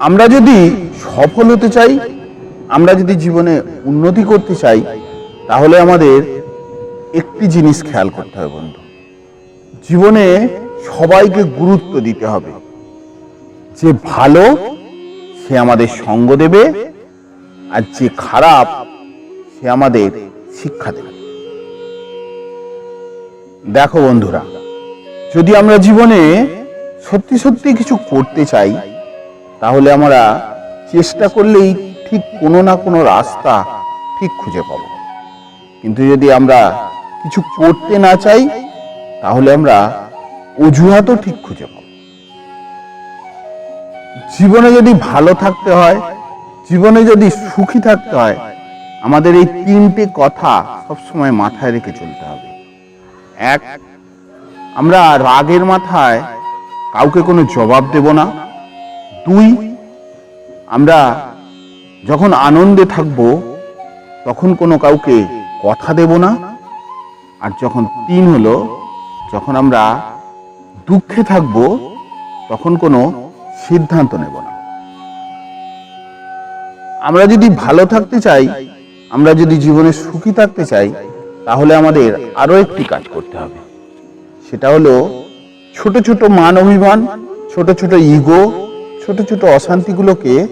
আমরা যদি সফল হতে চাই, আমরা যদি জীবনে উন্নতি করতে চাই, তাহলে আমাদের একটি জিনিস খেয়াল করতে হবে বন্ধু। জীবনে সবাইকে গুরুত্ব দিতে হবে। যে ভালো, সে আমাদের সঙ্গ দেবে, আর যে খারাপ, সে আমাদের শিক্ষা দেবে। দেখো বন্ধুরা, যদি আমরা জীবনে সত্যি সত্যি কিছু করতে চাই তাহলে আমরা চেষ্টা করলেই ঠিক কোনো না কোনো রাস্তা ঠিক খুঁজে পাবো। কিন্তু যদি আমরা কিছু করতে না চাই, তাহলে আমরা অজুহাতও ঠিক খুঁজে পাবো। জীবনে যদি ভালো থাকতে হয়, জীবনে যদি সুখী থাকতে হয়, আমাদের এই তিনটে কথা সবসময় মাথায় রেখে চলতে হবে। এক, আমরা রাগের মাথায় কাউকে কোনো জবাব দেব না। দুই আমরা যখন আনন্দে থাকব, তখন কোনো কাউকে কথা দেব না। আর যখন তিন হলো, যখন আমরা দুঃখে থাকব, তখন কোনো সিদ্ধান্ত নেব না। আমরা যদি ভালো থাকতে চাই, আমরা যদি জীবনে সুখী থাকতে চাই, তাহলে আমাদের আরও একটি কাজ করতে হবে। সেটা হলো ছোট ছোট মান অভিমান, ছোট ছোট ইগো ছোট ছোট অশান্তিগুলোকে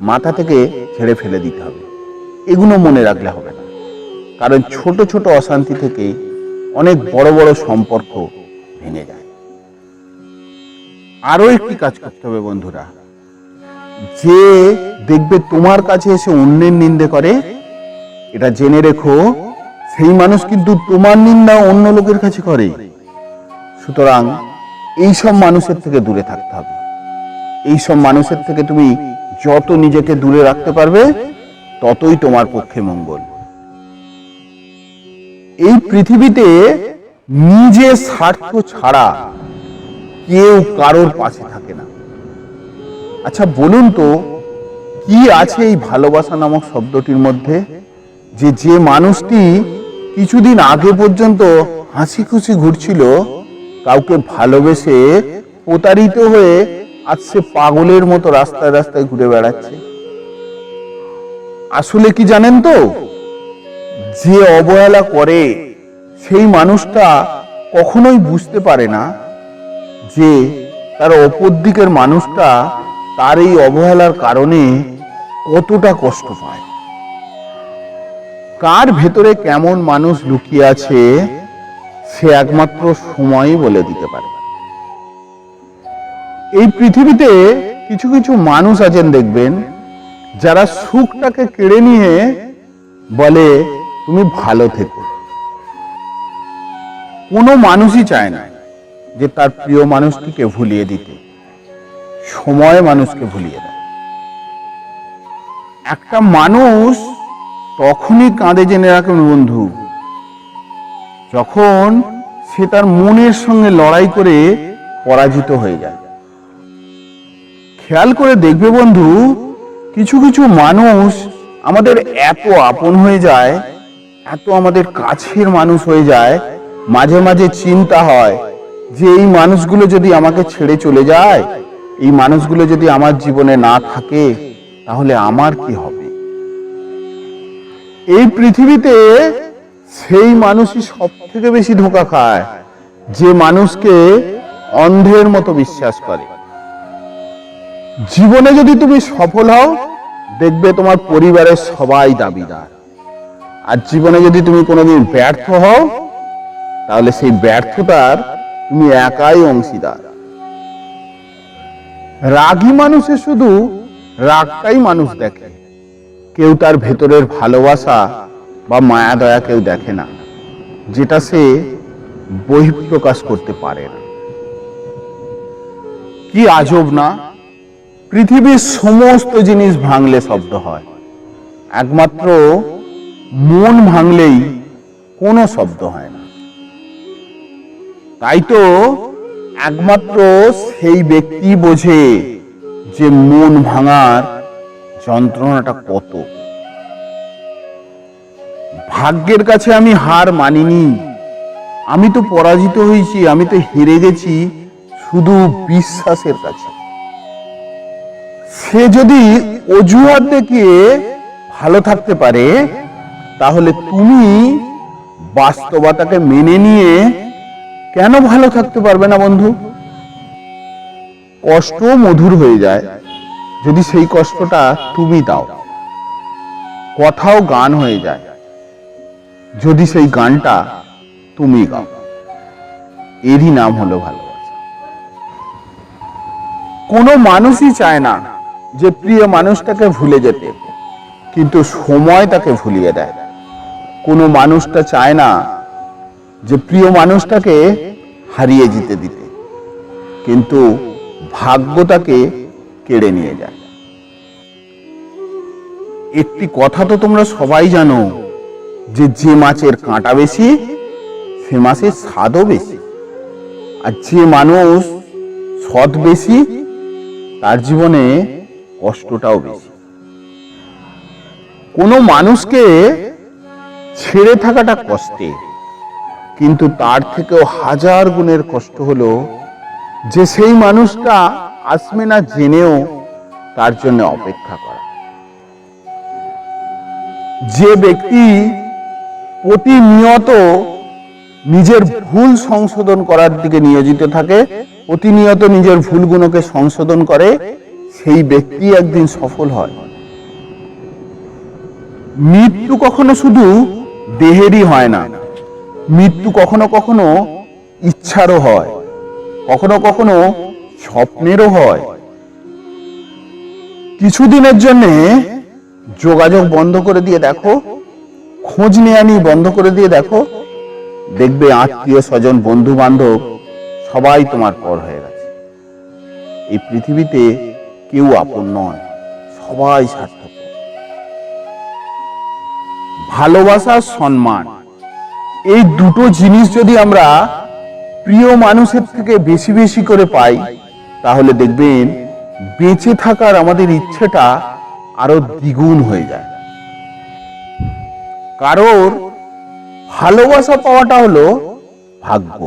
মাথা থেকে ছেড়ে ফেলে দিতে হবে। এগুলো মনে রাখলে হবে না। কারণ ছোট ছোট অশান্তি থেকে অনেক বড় বড় সম্পর্ক ভেঙে যায়। আরও একটি কাজ করতে হবে বন্ধুরা। যে দেখবে তোমার কাছে এসে অন্যের নিন্দে করে, এটা জেনে রেখো, সেই মানুষ কিন্তু তোমার নিন্দা অন্য লোকের কাছে করে। সুতরাং এই সব মানুষের থেকে দূরে থাকতে হবে। এই সব মানুষের থেকে তুমি যত নিজেকে দূরে রাখতে পারবে, ততই তোমার পক্ষে মঙ্গল। এই পৃথিবীতে নিজের স্বার্থ ছাড়া কেউ কারোর পাশে থাকে না। আচ্ছা বলুন তো, কি আছে এই ভালোবাসা নামক শব্দটির মধ্যে যে যে মানুষটি কিছুদিন আগে পর্যন্ত হাসি খুশি ঘুরছিল, কাউকে ভালোবেসে প্রতারিত হয়ে আজ সে পাগলের মতো রাস্তায় রাস্তায় ঘুরে বেড়াচ্ছে। আসলে কি জানেন তো? যে অবহেলা করে সেই মানুষটা কখনোই বুঝতে পারে না যে তার অপর দিকের মানুষটা তার এই অবহেলার কারণে কতটা কষ্ট পায়। কার ভেতরে কেমন মানুষ লুকিয়ে আছে, সে একমাত্র সময়ই বলে দিতে পারে। এই পৃথিবীতে কিছু কিছু মানুষ আছেন দেখবেন, যারা সুখটাকে কেড়ে নিয়ে বলে, তুমি ভালো থেকো। কোনো মানুষই চায় না যে তার প্রিয় মানুষটিকে ভুলিয়ে দিতে, সময় মানুষকে ভুলিয়ে দেয়। একটা মানুষ তখনই কাঁদে জেনে রাখুন বন্ধু। যখন সে তার মনের সঙ্গে লড়াই করে পরাজিত হয়ে যায়। খেয়াল করে দেখবে বন্ধু, কিছু কিছু মানুষ আমাদের এত আপন হয়ে যায়, এত আমাদের কাছের মানুষ হয়ে যায়, মাঝে মাঝে চিন্তা হয় যে এই মানুষগুলো যদি আমাকে ছেড়ে চলে যায়, এই মানুষগুলো যদি আমার জীবনে না থাকে, তাহলে আমার কি হবে? এই পৃথিবীতে সেই মানুষই সব থেকে বেশি ধোকা খায়, যে মানুষকে অন্ধের মতো বিশ্বাস করে। জীবনে যদি তুমি সফল হও, দেখবে তোমার পরিবারের সবাই দাবিদার। আর জীবনে যদি তুমি কোনোদিন ব্যর্থ হও, তাহলে সেই ব্যর্থতার তুমি একাই অংশীদার। রাগী মানুষে শুধু রাগটাই মানুষ দেখে। কেউ তার ভেতরের ভালোবাসা বা মায়া দয়া কেউ দেখে না, যেটা সে বহিঃপ্রকাশ করতে পারে না। কি আজব না? পৃথিবীর সমস্ত জিনিস ভাঙলে শব্দ হয়। একমাত্র মন ভাঙলেই কোনো শব্দ হয় না। তাই তো একমাত্র সেই ব্যক্তি বোঝে যে মন ভাঙার যন্ত্রণাটা কত। ভাগ্যের কাছে আমি হার মানিনি। আমি তো পরাজিত হয়েছি, আমি তো হেরে গেছি, শুধু বিশ্বাসের কাছে। সে যদি অজুহাত দেখিয়ে ভালো থাকতে পারে, তাহলে তুমি বাস্তবতাকে মেনে নিয়ে কেন ভালো থাকতে পারবে না বন্ধু? কষ্ট মধুর হয়ে যায়। যদি সেই কষ্টটা তুমি দাও, কথাও গান হয়ে যায়। যদি সেই গানটা তুমি গাও, এরই নাম হলো ভালোবাসা। কোনো মানুষই চায় না যে প্রিয় মানুষটাকে ভুলে যেতে। কিন্তু সময় তাকে ভুলিয়ে দেয়। কোনো মানুষটা চায় না যে প্রিয় মানুষটাকে হারিয়ে যেতে দিতে। কিন্তু ভাগ্য তাকে কেড়ে নিয়ে যায়। একটি কথা তো তোমরা সবাই জানো যে যে মাছের কাঁটা বেশি, সে মাছের স্বাদও বেশি। আর যে মানুষ সৎ বেশি, তার জীবনে কষ্টটাও বেশি। কোনো মানুষকে ছেড়ে থাকাটা কষ্টে কিন্তু তার থেকেও হাজার গুণের কষ্ট হলো যে সেই মানুষটা আসবে না জেনেও তার জন্য অপেক্ষা করা। যে ব্যক্তি প্রতিনিয়ত নিজের ভুল সংশোধন করার দিকে নিয়োজিত থাকে, প্রতিনিয়ত নিজের ভুলগুলোকে সংশোধন করে সেই ব্যক্তি একদিন সফল হয়। মৃত্যু কখনো শুধু দেহেরই হয় না, মৃত্যু কখনো কখনো ইচ্ছারও হয়, কখনো কখনো স্বপ্নেরও হয়। কিছুদিনের জন্য যোগাযোগ বন্ধ করে দিয়ে দেখো, খোঁজ নিয়ে বন্ধ করে দিয়ে দেখো, দেখবে আত্মীয় স্বজন বন্ধু বান্ধব সবাই তোমার পর হয়ে গেছে। এই পৃথিবীতে কেউ আপন নয়, সবাই স্বার্থপর ভালোবাসা, সম্মান, এই দুটো জিনিস যদি আমরা প্রিয় মানুষের থেকে বেশি বেশি করে পাই, তাহলে দেখবেন বেঁচে থাকার আমাদের ইচ্ছেটা আরও দ্বিগুণ হয়ে যায়। কারোর ভালোবাসা পাওয়াটা হলো ভাগ্য।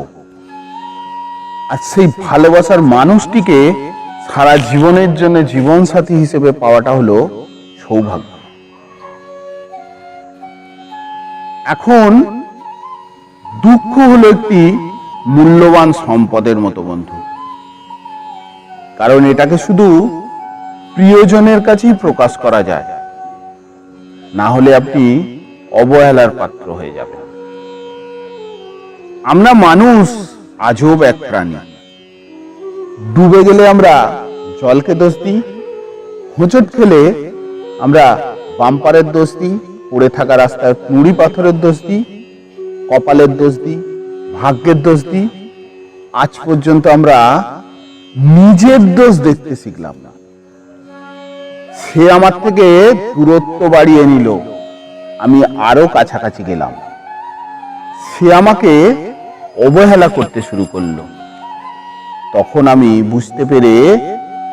আর সেই ভালোবাসার মানুষটিকে সারা জীবনের জন্য জীবন সাথী হিসেবে পাওয়াটা হলো সৌভাগ্য। এখন দুঃখ হলো একটি মূল্যবান সম্পদের মতো বন্ধু। কারণ এটাকে শুধু প্রিয়জনের কাছেই প্রকাশ করা যায়। না হলে আপনি অবহেলার পাত্র হয়ে যাবেন। আমরা মানুষ আজব এক প্রাণী। ডুবে গেলে আমরা জলকে দোষ দিই হোঁচট খেলে আমরা বাম্পারের দোষ দিই পড়ে থাকা রাস্তায় নুড়ি পাথরের দোষ দিই কপালের দোষ দিই ভাগ্যের দোষ দিই আজ পর্যন্ত আমরা নিজের দোষ দেখতে শিখলাম না। সে আমার থেকে দূরত্ব বাড়িয়ে নিল। আমি আরও কাছাকাছি গেলাম। সে আমাকে অবহেলা করতে শুরু করল। তখন আমি বুঝতে পেরে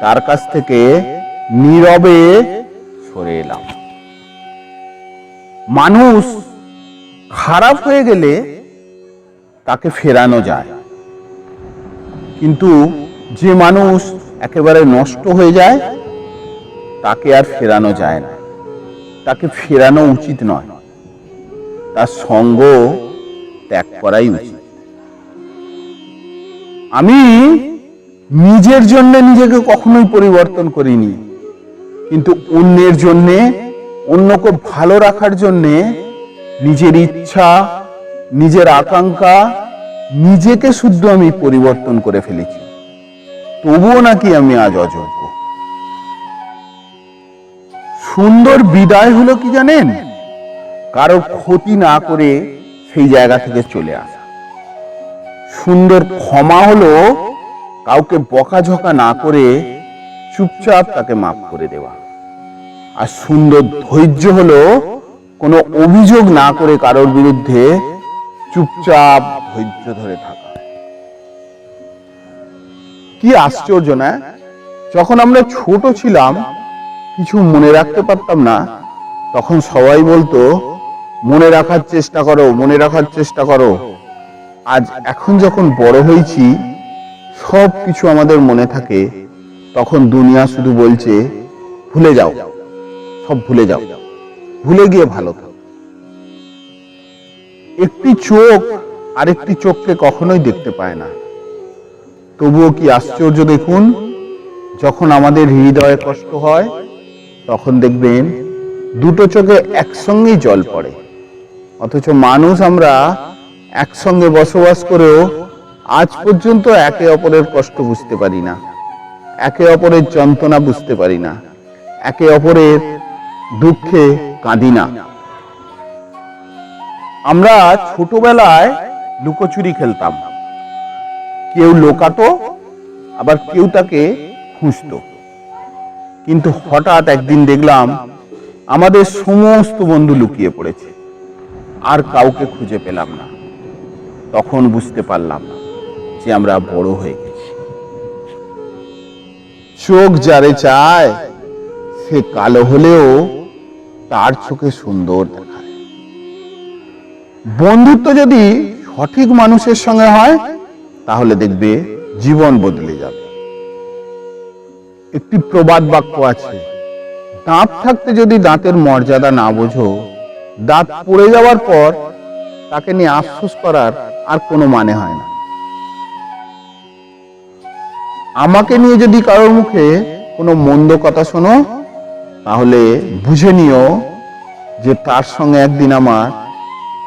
তার কাছ থেকে নীরবে সরে এলাম। মানুষ খারাপ হয়ে গেলে তাকে ফেরানো যায়। কিন্তু যে মানুষ একেবারে নষ্ট হয়ে যায়, তাকে আর ফেরানো যায় না। তাকে ফেরানো উচিত নয়। তার সঙ্গ ত্যাগ করাই উচিত। আমি নিজের জন্য নিজেকে কখনোই পরিবর্তন করিনি। কিন্তু অন্যের জন্যে, অন্যকে ভালো রাখার জন্যে নিজের ইচ্ছা, নিজের আকাঙ্ক্ষা, নিজেকে শুদ্ধ আমি পরিবর্তন করে ফেলেছি। তবুও নাকি আমি আজ অযোগ্য। সুন্দর বিদায় হলো কি জানেন? কারও ক্ষতি না করে সেই জায়গা থেকে চলে আসা। সুন্দর ক্ষমা হলো কাউকে বকাঝকা না করে চুপচাপ তাকে মাফ করে দেওয়া। আর সুন্দর ধৈর্য হলো কোনো অভিযোগ না করে কারোর বিরুদ্ধে চুপচাপ ধৈর্য ধরে থাকা। কি আশ্চর্য, না? যখন আমরা ছোট ছিলাম, কিছু মনে রাখতে পারতাম না, তখন সবাই বলতো, মনে রাখার চেষ্টা করো, মনে রাখার চেষ্টা করো। আজ এখন যখন বড় হয়েছি সব কিছু আমাদের মনে থাকে, তখন দুনিয়া শুধু বলছে, ভুলে যাও, সব ভুলে যাও, ভুলে গিয়ে ভালো থাকো। একটি চোখ আরেকটি চোখকে কখনোই দেখতে পায় না। তবুও কি আশ্চর্য দেখুন, যখন আমাদের হৃদয়ে কষ্ট হয়, তখন দেখবেন দুটো চোখে একসঙ্গেই জল পড়ে। অথচ মানুষ আমরা একসঙ্গে বসবাস করেও আজ পর্যন্ত একে অপরের কষ্ট বুঝতে পারি না। একে অপরের যন্ত্রণা বুঝতে পারি না। একে অপরের দুঃখে কাঁদি না। আমরা ছোটবেলায় লুকোচুরি খেলতাম। কেউ লোকাতো, আবার কেউ তাকে খুঁজতো। কিন্তু হঠাৎ একদিন দেখলাম, আমাদের সমস্ত বন্ধু লুকিয়ে পড়েছে। আর কাউকে খুঁজে পেলাম না। তখন বুঝতে পারলাম যে আমরা বড় হয়ে গেছি। চোখ যারে চায়, সে কালো হলেও তার চোখে সুন্দর দেখায়। বন্ধুত্ব যদি সঠিক মানুষের সঙ্গে হয়, তাহলে দেখবে জীবন বদলে যাবে। একটি প্রবাদ বাক্য আছে, দাঁত থাকতে যদি দাঁতের মর্যাদা না বোঝো, দাঁত পড়ে যাওয়ার পর তাকে নিয়ে আফসোস করার আর কোনো মানে হয় না। আমাকে নিয়ে যদি কারোর মুখে কোনো মন্দ কথা শোনো, তাহলে বুঝে নিও যে তার সঙ্গে একদিন আমার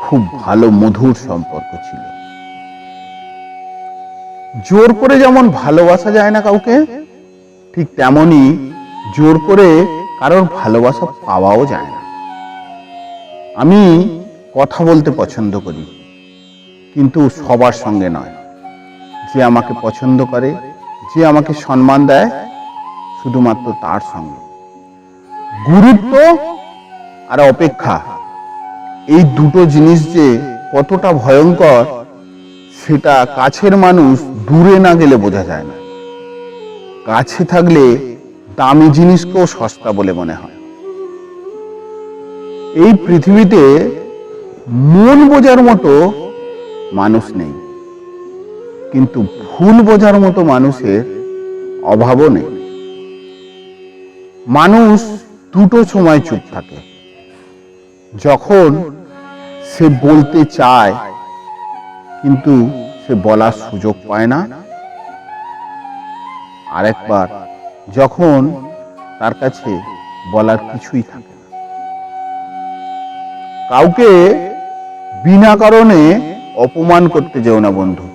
খুব ভালো মধুর সম্পর্ক ছিল। জোর করে যেমন ভালোবাসা যায় না কাউকে, ঠিক তেমনি জোর করে কারোর ভালোবাসা পাওয়াও যায় না। আমি কথা বলতে পছন্দ করি, কিন্তু সবার সঙ্গে নয়। যে আমাকে পছন্দ করে যে আমাকে সম্মান দেয়, শুধুমাত্র তার সঙ্গে। গুরুত্ব আর অপেক্ষা, এই দুটো জিনিস যে কতটা ভয়ঙ্কর, সেটা কাছের মানুষ দূরে না গেলে বোঝা যায় না। কাছে থাকলে দামি জিনিসকেও সস্তা বলে মনে হয়। এই পৃথিবীতে মন বোঝার মতো মানুষ নেই। কিন্তু ভুল বোঝার মতো মানুষের অভাবও নেই। মানুষ দুটো সময় চুপ থাকে। যখন সে বলতে চায়, কিন্তু সে বলার সুযোগ পায় না। আরেকবার, যখন তার কাছে বলার কিছুই থাকে না। কাউকে বিনা কারণে অপমান করতে যেও না বন্ধু।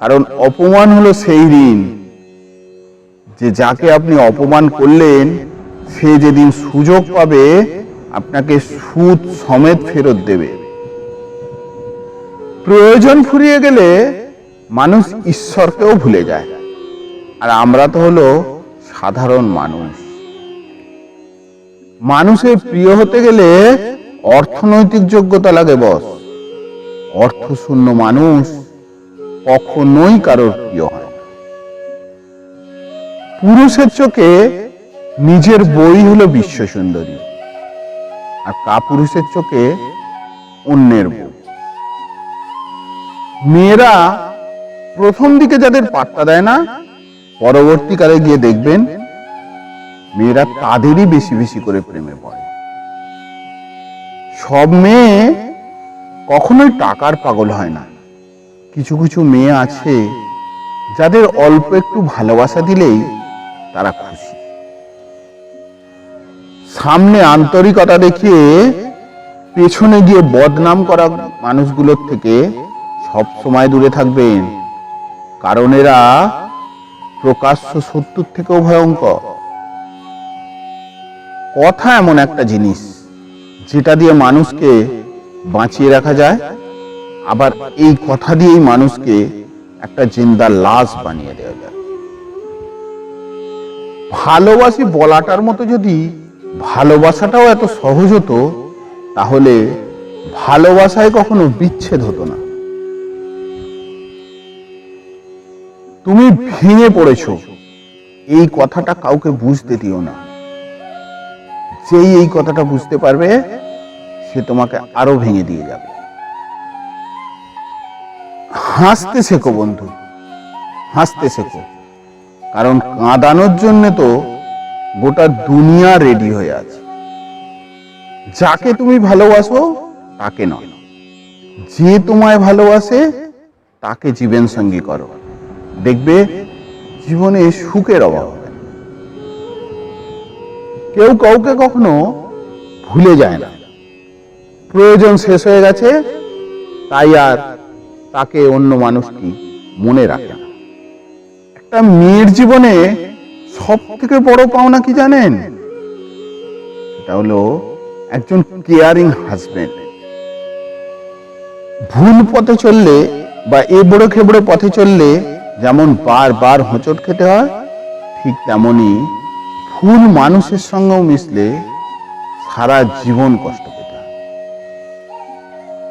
কারণ অপমান হলো সেই ঋণ যে যাকে আপনি অপমান করলেন, সে যেদিন সুযোগ পাবে, আপনাকে সুদ সমেত ফেরত দেবে। প্রয়োজন ফুরিয়ে গেলে মানুষ ঈশ্বরকেও ভুলে যায়। আর আমরা তো হলো সাধারণ মানুষ। মানুষের প্রিয় হতে গেলে অর্থনৈতিক যোগ্যতা লাগে বস। অর্থশূন্য মানুষ কখনোই কারোর প্রিয় হয় পুরুষের চোখে নিজের বই হলো বিশ্ব সুন্দরী আর কাপুরুষের চোখে অন্যের বই। মেয়েরা প্রথম দিকে যাদের পাত্তা দেয় না, পরবর্তীকালে গিয়ে দেখবেন মেয়েরা তাদেরই বেশি বেশি করে প্রেমে পড়ে। সব মেয়ে কখনোই টাকার পাগল হয় না। কিছু কিছু মেয়ে আছে যাদের অল্প একটু ভালোবাসা দিলেই তারা খুশি। সামনে আন্তরিকতা দেখিয়ে পেছনে গিয়ে বদনাম করা মানুষগুলোর থেকে সব সময় দূরে থাকবেন, কারণ এরা প্রকাশ্য শত্রুর থেকেও ভয়ঙ্কর। কথা এমন একটা জিনিস, যেটা দিয়ে মানুষকে বাঁচিয়ে রাখা যায়। আবার এই কথা দিয়েই মানুষকে একটা জিন্দা লাশ বানিয়ে দেওয়া যায়। ভালোবাসি বলাটার মতো যদি ভালোবাসাটাও এত সহজ হতো, তাহলে ভালোবাসায় কখনো বিচ্ছেদ হতো না। তুমি ভেঙে পড়েছো। এই কথাটা কাউকে বুঝতে দিও না। যেই এই কথাটা বুঝতে পারবে, সে তোমাকে আরও ভেঙে দিয়ে যাবে। হাসতে শেখো বন্ধু, হাসতে শেখো। কারণ কাঁদানোর জন্য তো গোটা দুনিয়া রেডি হয়ে আছে। যাকে তুমি ভালোবাসো, তাকে নয়। যে তোমায় ভালোবাসে, তাকে জীবন সঙ্গী করো। দেখবে, জীবনে সুখের অভাব হবে কেউ কাউকে কখনো ভুলে যায় না। প্রয়োজন শেষ হয়ে গেছে, তাই আর তাকে অন্য মানুষটি মনে রাখে না। একটা মেয়ের জীবনে সব থেকে বড় পাওনা কি জানেন? সেটা হলো একজন কেয়ারিং হাজবেন্ড ভুল পথে চললে বা এবড়ো খেবড়ো পথে চললে যেমন বারবার হোঁচট খেতে হয়, ঠিক তেমনি ভুল মানুষের সঙ্গেও মিশলে সারা জীবন কষ্ট পেতে হয়।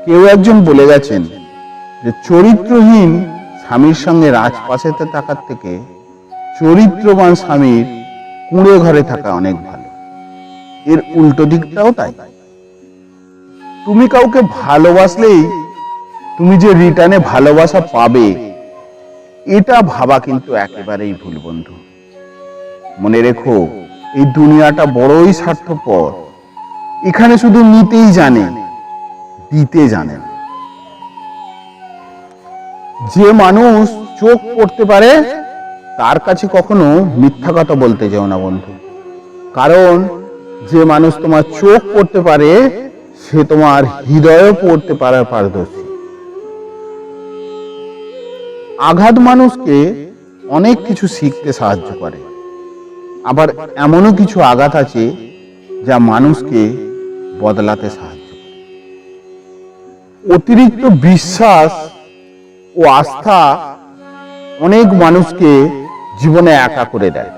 কেউ একজন বলে গেছেন যে চরিত্রহীন স্বামীর সঙ্গে রাজপাশেতে থাকার থেকে চরিত্রবান স্বামীর কুঁড়ে ঘরে থাকা অনেক ভালো। এর উল্টো দিকটাও তাই। তুমি কাউকে ভালোবাসলেই তুমি যে রিটার্নে ভালোবাসা পাবে, এটা ভাবা কিন্তু একেবারেই ভুল বন্ধু। মনে রেখো, এই দুনিয়াটা বড়ই স্বার্থপর। এখানে শুধু নিতেই জানে, দিতে জানে না। যে মানুষ চোখ পড়তে পারে, তার কাছে কখনো মিথ্যা কথা বলতে যেও না, বন্ধু। কারণ যে মানুষ তোমার চোখ পড়তে পারে, সে তোমার হৃদয়ও পড়তে পারার পারদর্শী। আঘাত মানুষকে অনেক কিছু শিখতে সাহায্য করে। আবার এমনও কিছু আঘাত আছে, যা মানুষকে বদলাতে সাহায্য করে। অতিরিক্ত বিশ্বাস ও আস্থা অনেক মানুষকে জীবনে একা করে দেয়।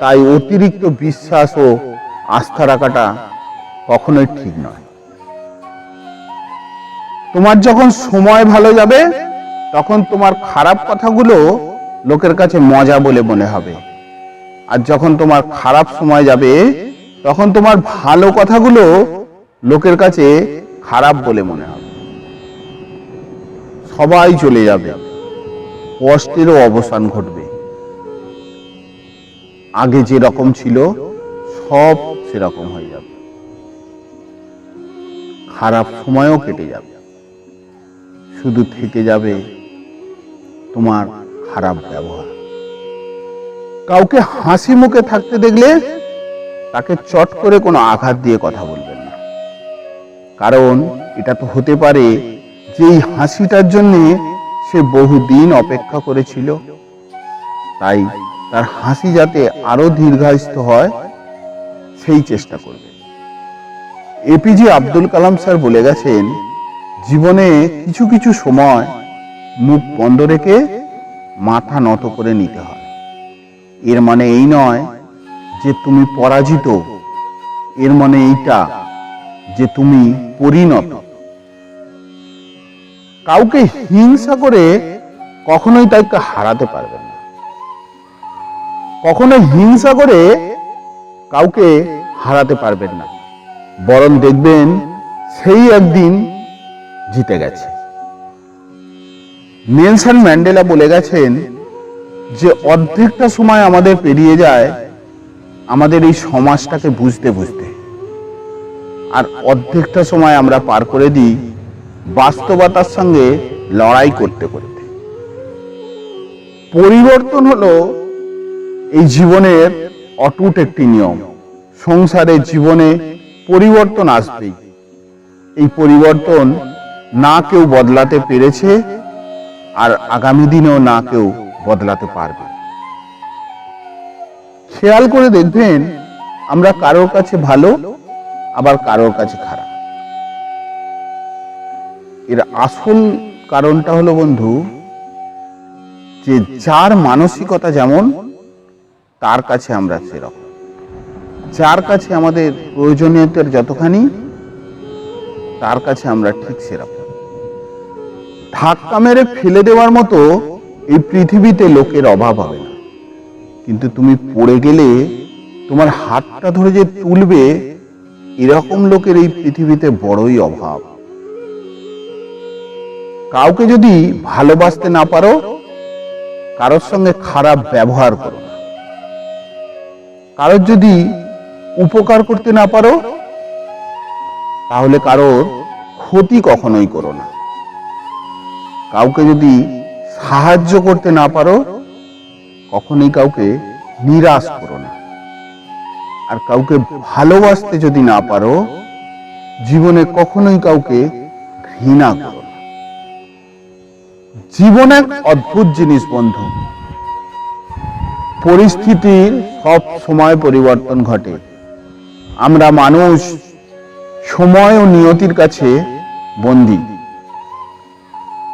তাই অতিরিক্ত বিশ্বাস ও আস্থা রাখাটা কখনোই ঠিক নয়। তোমার যখন সময় ভালো যাবে, তখন তোমার খারাপ কথাগুলো লোকের কাছে মজা বলে মনে হবে। আর যখন তোমার খারাপ সময় যাবে, তখন তোমার ভালো কথাগুলো লোকের কাছে খারাপ বলে মনে হবে। সবাই চলে যাবে। কষ্টেরও অবসান ঘটবে। আগে যে রকম ছিল, সব সেরকম হয়ে যাবে। খারাপ সময়ও কেটে যাবে। শুধু থেকে যাবে তোমার খারাপ ব্যবহার। কাউকে হাসি মুখে থাকতে দেখলে তাকে চট করে কোনো আঘাত দিয়ে কথা বলবেন না। কারণ এটা তো হতে পারে যে এই হাসিটার জন্য সে বহুদিন অপেক্ষা করেছিল, তাই তার হাসি যাতে আরও দীর্ঘায়িত হয়, সেই চেষ্টা করবে। এপিজে আব্দুল কালাম স্যার বলে গেছেন, জীবনে কিছু কিছু সময় মুখ বন্ধ রেখে মাথা নত করে নিতে হয়। এর মানে এই নয় যে তুমি পরাজিত, এর মানে এইটা যে তুমি পরিণত। কাউকে হিংসা করে কখনোই তাকে হারাতে পারবেন না। কখনো হিংসা করে কাউকে হারাতে পারবেন না। বরং দেখবেন সেই একদিন জিতে গেছে। নেলসন ম্যান্ডেলা বলে গেছেন যে, অর্ধেকটা সময় আমাদের পেরিয়ে যায়, আমাদের এই সমাজটাকে বুঝতে বুঝতে। আর অর্ধেকটা সময় আমরা পার করে দিই বাস্তবতার সঙ্গে লড়াই করতে করতে। পরিবর্তন হলো এই জীবনের অটুট একটি নিয়ম। সংসারের জীবনে পরিবর্তন আসবেই। এই পরিবর্তন না কেউ বদলাতে পেরেছে আর আগামী দিনেও না কেউ বদলাতে পারবে। খেয়াল করে দেখবেন আমরা কারোর কাছে ভালো, আবার কারোর কাছে খারাপ। এর আসল কারণটা হলো বন্ধু যে যার মানসিকতা যেমন, তার কাছে আমরা সেরকম। যার কাছে আমাদের প্রয়োজনীয়তার যতখানি, তার কাছে আমরা ঠিক সেরকম। ধাক্কা মেরে ফেলে দেওয়ার মতো এই পৃথিবীতে লোকের অভাব হবে না। কিন্তু তুমি পড়ে গেলে, তোমার হাতটা ধরে যে তুলবে, এরকম লোকের এই পৃথিবীতে বড়ই অভাব। কাউকে যদি ভালোবাসতে না পারো, কারোর সঙ্গে খারাপ ব্যবহার করো না। কারোর যদি উপকার করতে না পারো, তাহলে কারোর ক্ষতি কখনোই করো না। কাউকে যদি সাহায্য করতে না পারো, কখনোই কাউকে নিরাশ করো না। আর কাউকে ভালোবাসতে যদি না পারো, জীবনে কখনোই কাউকে ঘৃণা করো জীবন এক অদ্ভুত জিনিস, বন্ধু। পরিস্থিতির সব সময় পরিবর্তন ঘটে। আমরা মানুষ সময় ও নিয়তির কাছে বন্দী।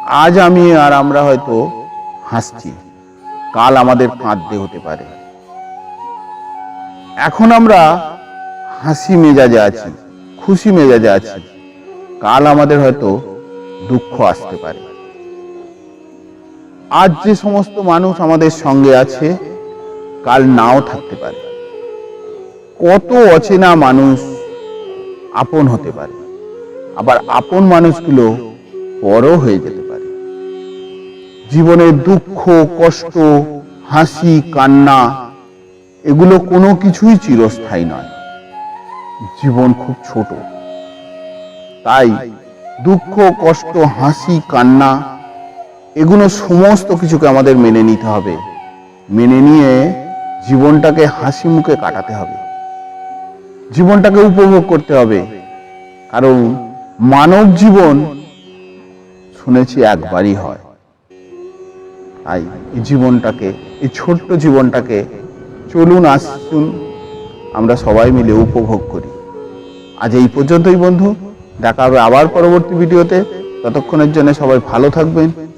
আজ আমি আর আমরা হয়তো হাসছি। কাল আমাদের কাঁদতে হতে পারে। এখন আমরা হাসি মেজাজে আছি, খুশি মেজাজে আছি। কাল আমাদের হয়তো দুঃখ আসতে পারে। আজ যে সমস্ত মানুষ আমাদের সঙ্গে আছে, কাল নাও থাকতে পারে। কত অচেনা মানুষ আপন হতে পারে। আবার আপন মানুষগুলো বড় হয়ে যেতে পারে। জীবনের দুঃখ, কষ্ট, হাসি, কান্না, এগুলো কোনো কিছুই চিরস্থায়ী নয়। জীবন খুব ছোট। তাই দুঃখ, কষ্ট, হাসি, কান্না এগুলো সমস্ত কিছুকে আমাদের মেনে নিতে হবে। মেনে নিয়ে জীবনটাকে হাসি মুখে কাটাতে হবে। জীবনটাকে উপভোগ করতে হবে। কারণ মানব জীবন শুনেছি একবারই হয়। তাই এই জীবনটাকে, এই ছোট্ট জীবনটাকে চলুন, আসুন, আমরা সবাই মিলে উপভোগ করি। আজ এই পর্যন্তই বন্ধু। দেখা হবে আবার পরবর্তী ভিডিওতে। ততক্ষণের জন্য সবাই ভালো থাকবেন।